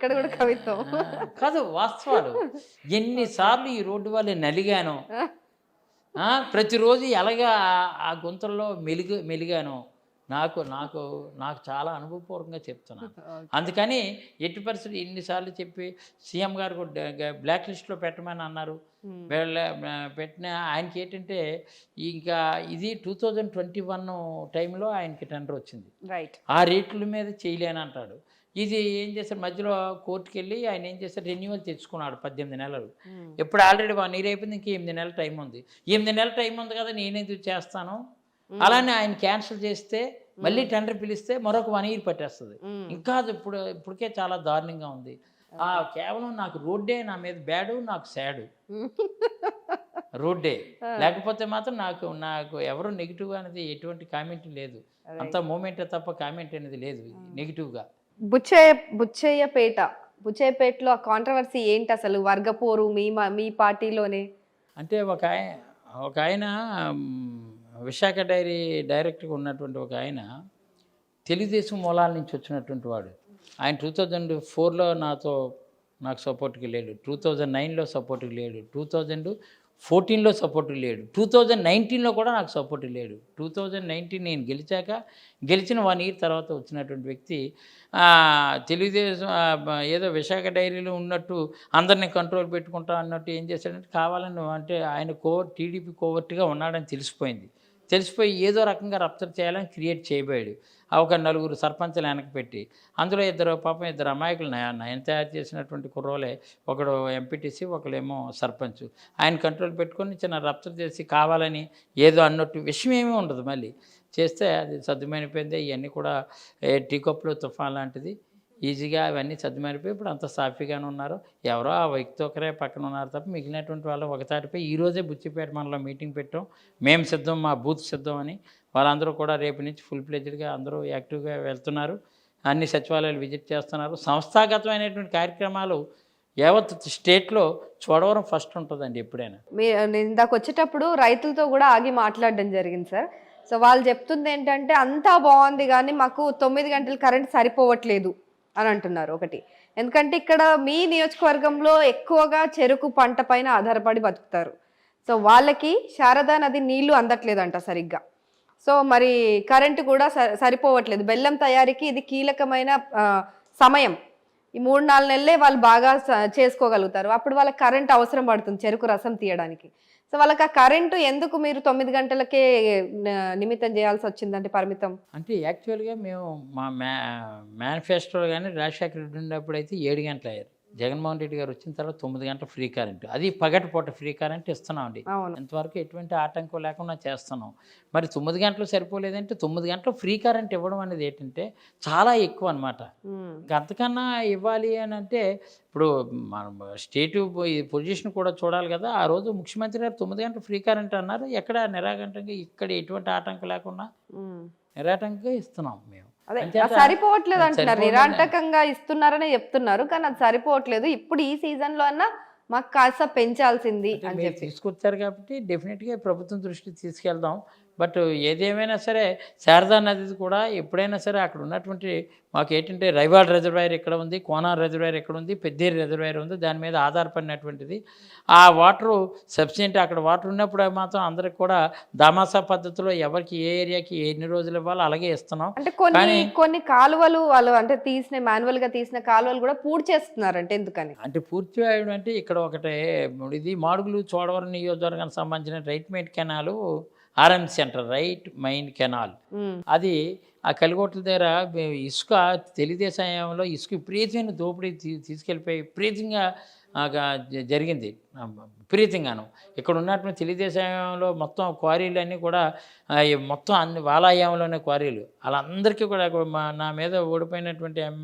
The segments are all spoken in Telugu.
ఇక్కడ కూడా కవిత్వం. కాదు వాస్తవాలు. ఎన్నిసార్లు ఈ రోడ్డు వల్ల నలిగాను ప్రతిరోజు ఎలాగా ఆ- గుంతల్లో మెలిగి మెలిగాను నాకు నాకు నాకు చాలా అనుభవపూర్వకంగా చెప్తున్నాను అందుకని ఎట్టి పరిస్థితి ఇన్నిసార్లు చెప్పి సీఎం గారు బ్లాక్ లిస్ట్లో పెట్టమని అన్నారు. వీళ్ళ పెట్టిన ఆయనకి ఏంటంటే ఇంకా ఇది టూ థౌజండ్ ట్వంటీ వన్ టైంలో ఆయనకి టెండర్ వచ్చింది. రైట్. ఆ రేట్ల మీద చేయలేని అంటాడు ఇది ఏం చేశారు మధ్యలో కోర్టుకి వెళ్ళి ఆయన ఏం చేశారు రెన్యువల్ తెచ్చుకున్నాడు పద్దెనిమిది నెలలు. ఉమ్. ఇప్పుడు ఆల్రెడీ వన్ ఇయర్ అయిపోయింది ఇంక ఎనిమిది నెలల టైం ఉంది. ఎనిమిది నెలల టైం ఉంది కదా నేనేది చేస్తాను? అలానే ఆయన క్యాన్సిల్ చేస్తే మళ్ళీ టెండర్ పిలిస్తే మరొక వన్ ఇయర్ పట్టేస్తుంది. ఇంకా అది ఇప్పుడు ఇప్పటికే చాలా దారుణంగా ఉంది. ఆ కేవలం నాకు రోడ్డే నా మీద బ్యాడు నాకు సాడు. రోడ్డే. లేకపోతే మాత్రం నాకు నాకు ఎవరు నెగిటివ్ అనేది ఎటువంటి కామెంట్ లేదు. అంత మూమెంట్ తప్ప కామెంట్ అనేది లేదు నెగిటివ్గా. బుచ్చయ్య బుచ్చయ్యపేట బుచ్చయ్యపేటలో ఆ కాంట్రవర్సీ ఏంటి అసలు? వర్గపోరు మీ మా- మీ పార్టీలోనే? అంటే ఒక ఆయన ఒక ఆయన విశాఖ డైరీ డైరెక్టర్గా ఉన్నటువంటి ఒక ఆయన తెలుగుదేశం మూలాల నుంచి వచ్చినటువంటి వాడు. ఆయన టూ థౌజండ్ ఫోర్లో నాతో నాకు సపోర్ట్కి లేడు. టూ థౌజండ్ నైన్లో సపోర్ట్కి లేడు. టూ థౌజండ్ ఫోర్టీన్లో సపోర్ట్ లేడు. టూ థౌజండ్ నైన్టీన్లో కూడా నాకు సపోర్ట్ లేడు. టూ థౌజండ్ నైన్టీన్ నేను గెలిచాక గెలిచిన వన్ ఇయర్ తర్వాత వచ్చినటువంటి వ్యక్తి తెలుగుదేశం ఏదో విశాఖ డైరీలో ఉన్నట్టు అందరినీ కంట్రోల్ పెట్టుకుంటా అన్నట్టు ఏం చేశాడంటే కావాలని అంటే ఆయన కోవర్ టీడీపీ కోవర్ట్గా ఉన్నాడని తెలిసిపోయింది. తెలిసిపోయి ఏదో రకంగా రప్తర్ చేయాలని క్రియేట్ చేయబోయాడు. ఆ ఒక నలుగురు సర్పంచ్లు వెనక్కి పెట్టి. అందులో ఇద్దరు పాపం ఇద్దరు అమాయకులు నయన తయారు చేసినటువంటి కుర్రోలే ఒకడు ఎంపీటీసీ ఒకడేమో సర్పంచ్. ఆయన కంట్రోల్ పెట్టుకొని చిన్న రప్తర్ చేసి కావాలని ఏదో అన్నట్టు విషయం ఏమీ ఉండదు మళ్ళీ. చేస్తే అది సద్దుమైనపోయింది ఇవన్నీ కూడా టీకప్లో టీ కప్పులో తుఫాన్ లాంటిది. ఈజీగా అవన్నీ చదిమారిపోయి ఇప్పుడు అంత సాఫీగానే ఉన్నారు. ఎవరో ఆ వ్యక్తి ఒకరే పక్కన ఉన్నారు తప్ప మిగిలినటువంటి వాళ్ళు ఒకసారిపోయి ఈరోజే బుచ్చిపేట మనలో మీటింగ్ పెట్టాం. మేము సిద్ధం మా బూత్ సిద్ధం అని వాళ్ళందరూ కూడా రేపు నుంచి ఫుల్ ప్లెజ్డ్గా అందరూ యాక్టివ్గా వెళ్తున్నారు. అన్ని సచివాలయాలు విజిట్ చేస్తున్నారు. సంస్థాగతమైనటువంటి కార్యక్రమాలు యావత్ స్టేట్లో చూడవరం ఫస్ట్ ఉంటుందండి ఎప్పుడైనా. మీ నేను ఇందాక వచ్చేటప్పుడు రైతులతో కూడా ఆగి మాట్లాడడం జరిగింది సార్. సో వాళ్ళు చెప్తుంది ఏంటంటే అంతా బాగుంది కానీ మాకు తొమ్మిది గంటలు కరెంట్ సరిపోవట్లేదు. అని అంటున్నారు ఒకటి. ఎందుకంటే ఇక్కడ మీ నియోజకవర్గంలో ఎక్కువగా చెరుకు పంట పైన ఆధారపడి బతుకుతారు. సో వాళ్ళకి శారదా నది నీళ్ళు అందట్లేదంట సరిగ్గా. సో మరి కరెంటు కూడా స- సరిపోవట్లేదు. బెల్లం తయారీకి ఇది కీలకమైన సమయం. ఈ మూడు నాలుగు నెలలే వాళ్ళు బాగా చేసుకోగలుగుతారు. అప్పుడు వాళ్ళకి కరెంట్ అవసరం పడుతుంది చెరుకు రసం తీయడానికి. సో వాళ్ళకి ఆ కరెంటు ఎందుకు మీరు తొమ్మిది గంటలకే నిమిత్తం చేయాల్సి వచ్చిందంటే పరిమితం? అంటే యాక్చువల్గా మేము మా మ్యా మేనిఫెస్టోలో కానీ రాజశేఖర రెడ్డి ఉన్నప్పుడు అయితే ఏడు గంటలు అయ్యారు జగన్మోహన్ రెడ్డి గారు వచ్చిన తర్వాత తొమ్మిది గంటల ఫ్రీ కరెంట్. అది పగటిపూట ఫ్రీ కరెంట్ ఇస్తున్నామండి. ఇంతవరకు ఎటువంటి ఆటంకం లేకుండా చేస్తున్నాం. మరి తొమ్మిది గంటలు సరిపోలేదంటే తొమ్మిది గంటలు ఫ్రీ కరెంట్ ఇవ్వడం అనేది ఏంటంటే చాలా ఎక్కువ అనమాట అంతకన్నా ఇవ్వాలి అని అంటే ఇప్పుడు మనం స్టేట్ పొజిషన్ కూడా చూడాలి కదా. ఆ రోజు ముఖ్యమంత్రి గారు తొమ్మిది గంటలు ఫ్రీ కరెంట్ అన్నారు. ఎక్కడ నిరాఘంటంగా ఇక్కడ ఎటువంటి ఆటంకం లేకుండా. నిరాటంకంగా ఇస్తున్నాం మేము. అదే సరిపోవట్లేదు అంటున్నారు. నిరాటకంగా ఇస్తున్నారని చెప్తున్నారు. కానీ అది సరిపోవట్లేదు. ఇప్పుడు ఈ సీజన్లో అన్నా మాకు కాస్త పెంచాల్సింది అని చెప్పి. తీసుకొచ్చారు కాబట్టి డెఫినెట్గా ప్రభుత్వం దృష్టికి తీసుకెళ్దాం. బట్ ఏదేమైనా సరే శారదా నది కూడా ఎప్పుడైనా సరే అక్కడ ఉన్నటువంటి మాకు ఏంటంటే రైవాల్ రిజర్వాయర్ ఇక్కడ ఉంది కోనా రిజర్వాయర్ ఇక్కడ ఉంది పెద్దేరి రిజర్వాయర్ ఉంది దాని మీద ఆధారపడినటువంటిది. ఆ వాటరు సబ్సిడెంట్ అక్కడ వాటర్ ఉన్నప్పుడు మాత్రం అందరికి కూడా దామాసా పద్ధతిలో ఎవరికి ఏ ఏరియాకి ఎన్ని రోజులు ఇవ్వాలో అలాగే ఇస్తున్నాం. అంటే కొన్ని కానీ- కొన్ని కాలువలు వాళ్ళు అంటే తీసిన మాన్యువల్గా తీసిన కాలువలు కూడా పూర్తి చేస్తున్నారు అంటే ఎందుకని? అంటే పూర్తి చేయడం అంటే ఇక్కడ ఒకటే ఇది మాడుగులు చోడవరం నియోజకవర్గానికి సంబంధించిన right main canal RM centre right main canal. అది ఆ కలిగోట్ల దగ్గర ఇసుక తెలుగుదేశం హయాంలో ఇసుక విపరీతమైన దోపిడీ తీ తీసుకెళ్ళిపోయి విపరీతంగా జరిగింది. విపరీతంగాను. ఇక్కడ ఉన్నటువంటి తెలుగుదేశం హయాంలో మొత్తం క్వారీలన్నీ కూడా ఆ, ఈ మొత్తం అన్ని వాళ్ళ హయాంలోనే క్వారీలు. వాళ్ళందరికీ కూడా మా నా మీద ఓడిపోయినటువంటి ఎం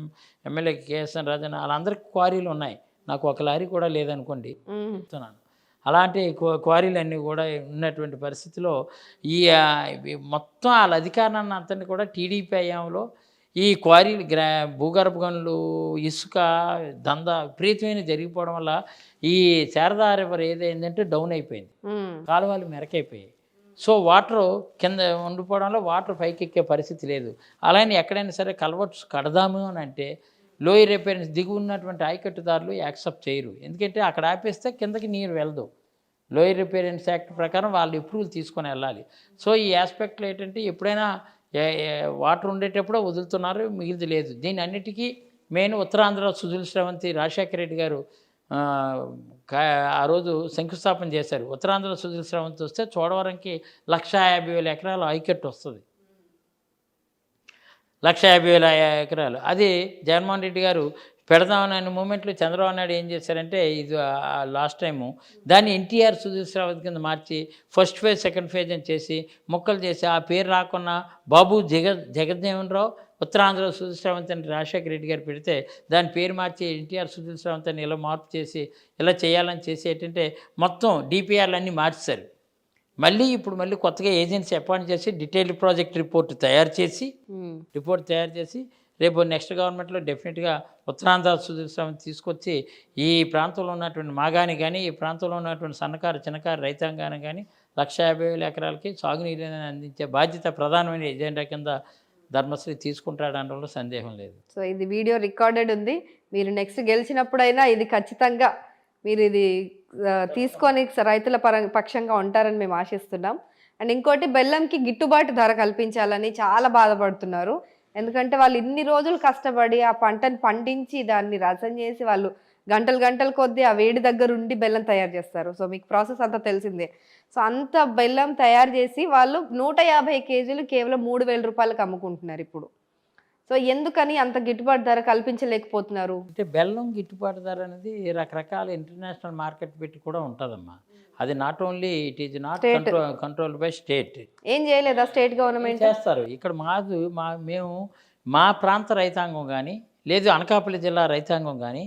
ఎమ్మెల్యే కేఎస్ఎన్ రాజన్ వాళ్ళందరికీ క్వారీలు ఉన్నాయి. నాకు ఒక లారీ కూడా లేదనుకోండి. చెప్తున్నాను. అలాంటి క్వ- క్వారీలన్నీ కూడా ఉన్నటువంటి పరిస్థితిలో ఈ మొత్తం వాళ్ళ అధికారాన్ని అంతని కూడా టీడీపీ హయాంలో ఈ క్వారీలు గ్రా భూగర్భ గనులు ఇసుక దంద విపరీతమైన జరిగిపోవడం వల్ల ఈ శారదా రివర్ ఏదైందంటే డౌన్ అయిపోయింది. కాలువలు మెరకైపోయాయి. సో వాటర్ కింద ఉండిపోవడంలో వాటర్ పైకి ఎక్కే పరిస్థితి లేదు. అలానే ఎక్కడైనా సరే కలవట్స్ కడదాము అని అంటే లోయర్ రిపేరెన్స్ దిగు ఉన్నటువంటి ఆయకట్టుదారులు యాక్సెప్ట్ చేయరు. ఎందుకంటే అక్కడ ఆపేస్తే కిందకి నీరు వెళ్ళదు. లోయర్ రిపేరెన్స్ యాక్ట్ ప్రకారం వాళ్ళు అప్రూవల్ తీసుకొని వెళ్ళాలి. సో ఈ ఆస్పెక్ట్లో ఏంటంటే ఎప్పుడైనా వాటర్ ఉండేటప్పుడు వదులుతున్నారు మిగిలిది లేదు. దీని అన్నిటికీ మెయిన్ ఉత్తరాంధ్ర సుజుల్ శ్రవంతి రాజశేఖర రెడ్డి గారు ఆ, రోజు శంకుస్థాపన చేశారు. ఉత్తరాంధ్ర సుజుల శ్రవంతి వస్తే చోడవరంకి లక్ష యాభై వేల ఎకరాలు ఐకెట్ వస్తుంది. లక్ష యాభై వేల ఎకరాలు. అది జగన్మోహన్ రెడ్డి గారు పెడదామని మూమెంట్లో చంద్రబాబు నాయుడు ఏం చేశారంటే ఇది లాస్ట్ టైము దాన్ని ఎన్టీఆర్ సుధీర్ కింద మార్చి ఫస్ట్ ఫేజ్ సెకండ్ ఫేజ్ అని చేసి మొక్కలు చేసి ఆ పేరు రాకున్నా బాబు జగ జగజ్జీవన్ రావు ఉత్తరాంధ్ర సుధీర్ శ్రావంత్ అని రాజశేఖర రెడ్డి గారు పెడితే దాని పేరు మార్చి ఎన్టీఆర్ సుధీర్ శ్రావంత్ అని ఇలా మార్పు చేసి ఇలా చేయాలని చేసి ఏంటంటే మొత్తం డిపిఆర్లు అన్నీ మార్చారు. మళ్ళీ ఇప్పుడు మళ్ళీ కొత్తగా ఏజెన్సీ అపాయింట్ చేసి డీటెయిల్డ్ ప్రాజెక్ట్ రిపోర్ట్ తయారు చేసి రిపోర్ట్ తయారు చేసి రేపు నెక్స్ట్ గవర్నమెంట్లో డెఫినెట్గా ఉత్తరాంధ్ర సుదీశ్రమం తీసుకొచ్చి ఈ ప్రాంతంలో ఉన్నటువంటి మాగాని కానీ ఈ ప్రాంతంలో ఉన్నటువంటి సన్నకారు చిన్నకారు రైతాంగాన్ని కానీ లక్ష యాభై వేల ఎకరాలకి సాగునీరుని అందించే బాధ్యత ప్రధానమైన ఎజెండా కింద ధర్మశ్రీ తీసుకుంటాడనడంలో సందేహం లేదు. సో ఇది వీడియో రికార్డెడ్ ఉంది. మీరు నెక్స్ట్ గెలిచినప్పుడైనా ఇది ఖచ్చితంగా మీరు ఇది తీసుకొని రైతుల పర పక్షంగా ఉంటారని మేము ఆశిస్తున్నాం. అండ్ ఇంకోటి బెల్లంకి గిట్టుబాటు ధర కల్పించాలని చాలా బాధపడుతున్నారు. ఎందుకంటే వాళ్ళు ఇన్ని రోజులు కష్టపడి ఆ పంటను పండించి దాన్ని రసం చేసి వాళ్ళు గంటలు గంటల కొద్దీ ఆ వేడి దగ్గర ఉండి బెల్లం తయారు చేస్తారు. సో మీకు ప్రాసెస్ అంతా తెలిసిందే. సో అంత బెల్లం తయారు చేసి వాళ్ళు నూట యాభై కేజీలు కేవలం మూడు వేల రూపాయలకు అమ్ముకుంటున్నారు ఇప్పుడు. సో ఎందుకని అంత గిట్టుబాటు ధర కల్పించలేకపోతున్నారు? అంటే బెల్లం గిట్టుబాటు ధర అనేది రకరకాల ఇంటర్నేషనల్ మార్కెట్ పెట్టి కూడా ఉంటుందమ్మా. అది not only it is not. Control control by state ఏం చేయలేదా స్టేట్ గవర్నమెంట్ చేస్తారు. ఇక్కడ మాది మా మేము మా ప్రాంత రైతాంగం కానీ లేదు అనకాపల్లి జిల్లా రైతాంగం కానీ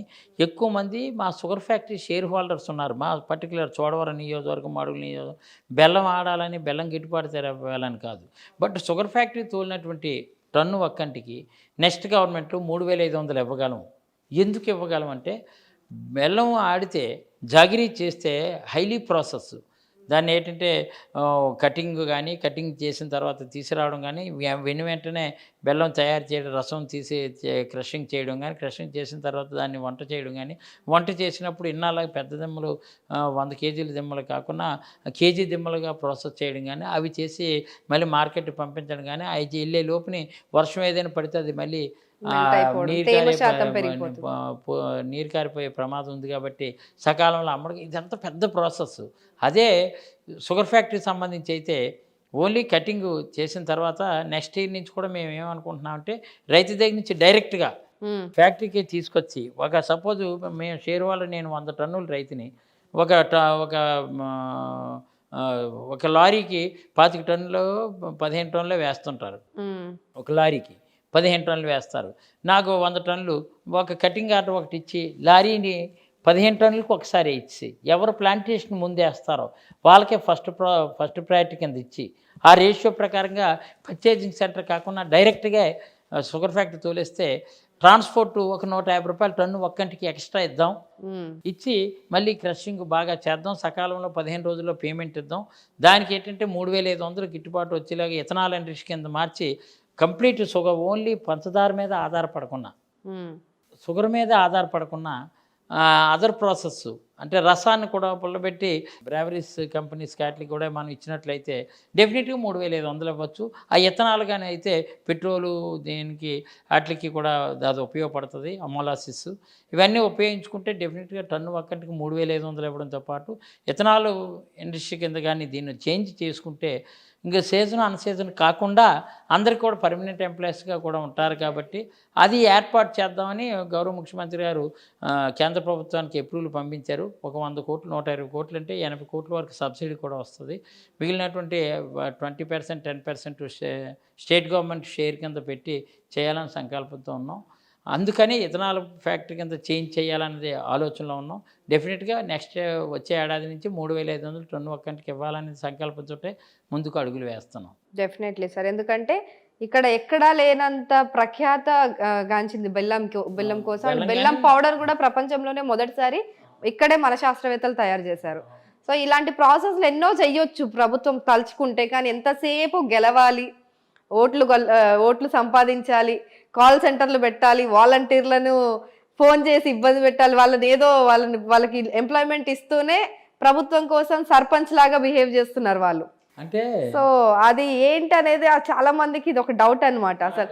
ఎక్కువ మంది మా షుగర్ ఫ్యాక్టరీ షేర్ హోల్డర్స్ ఉన్నారు. మా పర్టికులర్ చోడవరం నియోజకవర్గం అడుగు నియోజకవర్గం. బెల్లం ఆడాలని బెల్లం గిట్టుబాటు తెరవాలని కాదు. బట్ షుగర్ ఫ్యాక్టరీ తోలినటువంటి టన్ను ఒక్కంటికి నెక్స్ట్ గవర్నమెంట్లో మూడు వేల ఐదు వందలు ఇవ్వగలం. ఎందుకు ఇవ్వగలం అంటే బెల్లం ఆడితే జాగిరీ చేస్తే హైలీ ప్రాసెస్ దాన్ని ఏంటంటే కటింగ్ కానీ కటింగ్ చేసిన తర్వాత తీసుకురావడం కానీ వెను వెంటనే బెల్లం తయారు చేయడం రసం తీసి క్రషింగ్ చేయడం కానీ క్రషింగ్ చేసిన తర్వాత దాన్ని వంట చేయడం కానీ వంట చేసినప్పుడు ఇన్నాళ్ళ పెద్ద దిమ్మలు వంద కేజీల దిమ్మలు కాకుండా కేజీ దిమ్మలుగా ప్రాసెస్ చేయడం కానీ అవి చేసి మళ్ళీ మార్కెట్ పంపించడం కానీ అవి వెళ్ళే లోపుని వర్షం ఏదైనా పడితే అది మళ్ళీ నీరు కారిపోయే ప్రమాదం ఉంది కాబట్టి సకాలంలో అమ్మడం ఇదంతా పెద్ద ప్రాసెస్. అదే షుగర్ ఫ్యాక్టరీకి సంబంధించి అయితే ఓన్లీ కటింగ్ చేసిన తర్వాత నెక్స్ట్ ఇయర్ నుంచి కూడా మేము ఏమనుకుంటున్నామంటే రైతు దగ్గర నుంచి డైరెక్ట్గా ఫ్యాక్టరీకి తీసుకొచ్చి ఒక సపోజ్ మేము షేర్ వాళ్ళు నేను వంద టన్నుల రైతుని ఒక ఒక ఒక లారీకి పాతిక టన్నులు పదిహేను టన్నులు వేస్తుంటారు. ఒక లారీకి. పదిహేను టన్నులు వేస్తారు. నాకు వంద టన్నులు ఒక కటింగ్ ఆర్డర్ ఒకటి ఇచ్చి లారీని పదిహేను టన్నులకు ఒకసారి ఇచ్చి ఎవరు ప్లాంటేషన్ ముందే వేస్తారో వాళ్ళకే ఫస్ట్ ప్రో ఫస్ట్ ప్రయారిటీ కింద ఇచ్చి ఆ రేషియో ప్రకారంగా పర్చేజింగ్ సెంటర్ కాకుండా డైరెక్ట్గా షుగర్ ఫ్యాక్టరీ తోలేస్తే ట్రాన్స్పోర్ట్ ఒక నూట యాభై రూపాయల టన్ను ఒక్కంటికి ఎక్స్ట్రా ఇద్దాం. ఇచ్చి మళ్ళీ క్రషింగ్ బాగా చేద్దాం. సకాలంలో పదిహేను రోజుల్లో పేమెంట్ ఇద్దాం. దానికి ఏంటంటే మూడు వేల ఐదు వందలు గిట్టుబాటు వచ్చేలాగా ఇథనాల్ ఇండస్ట్రీ కింద మార్చి కంప్లీట్ షుగర్ ఓన్లీ పంచదార మీద ఆధారపడకుండా. షుగర్ మీద ఆధారపడకుండా అదర్ ప్రాసెస్ అంటే రసాన్ని కూడా పుల్లబెట్టి బ్రావరీస్ కంపెనీస్ వాటికి కూడా మనం ఇచ్చినట్లయితే డెఫినెట్గా మూడు వేల ఐదు వందలు ఇవ్వచ్చు ఆ ఇథనాల్ కానీ అయితే పెట్రోలు దీనికి వాటికి కూడా అది ఉపయోగపడుతుంది అమోలాసిస్. ఇవన్నీ ఉపయోగించుకుంటే డెఫినెట్గా టన్ను ఒక్కటికి మూడు వేల ఐదు వందలు ఇవ్వడంతో పాటు ఇథనాల్ ఇండస్ట్రీ కింద కానీ దీన్ని చేంజ్ చేసుకుంటే ఇంకా సీజన్ అన్ సీజన్ కాకుండా అందరికీ కూడా పర్మనెంట్ ఎంప్లాయీస్గా కూడా ఉంటారు కాబట్టి అది ఏర్పాటు చేద్దామని గౌరవ ముఖ్యమంత్రి గారు కేంద్ర ప్రభుత్వానికి అప్రూవల్ పంపించారు. ఒక వంద కోట్లు నూట ఇరవై కోట్లు అంటే ఎనభై కోట్ల వరకు సబ్సిడీ కూడా వస్తుంది. మిగిలినటువంటి twenty percent ten percent state government share కింద పెట్టి చేయాలని సంకల్పంతో ఉన్నాం. అందుకని ఇథనాల్ ఫ్యాక్టరీ కింద చేంజ్ చేయాలనేది ఆలోచనలో ఉన్నాం. డెఫినెట్గా నెక్స్ట్ వచ్చే ఏడాది నుంచి మూడు వేల ఐదు వందలు టన్ను ఒక్కంటికి ఇవ్వాలనే సంకల్పంతో ముందుకు అడుగులు వేస్తున్నాం. Definitely sir. ఎందుకంటే ఇక్కడ ఎక్కడా లేనంత ప్రఖ్యాత గాంచింది బెల్లం బెల్లం కోసం. బెల్లం పౌడర్ కూడా ప్రపంచంలోనే మొదటిసారి ఇక్కడే మన శాస్త్రవేత్తలు తయారు చేశారు. సో ఇలాంటి ప్రాసెస్లు ఎన్నో చెయ్యొచ్చు ప్రభుత్వం తలుచుకుంటే కానీ ఎంతసేపు గెలవాలి? ఓట్లు ఓట్లు సంపాదించాలి కాల్ సెంటర్లు పెట్టాలి వాలంటీర్లను ఫోన్ చేసి ఇబ్బంది పెట్టాలి వాళ్ళని ఏదో వాళ్ళని వాళ్ళకి ఎంప్లాయ్మెంట్ ఇస్తూనే ప్రభుత్వం కోసం సర్పంచ్ లాగా బిహేవ్ చేస్తున్నారు వాళ్ళు. అంటే సో అది ఏంటి అనేది చాలా మందికి ఇది ఒక డౌట్ అన్నమాట అసలు.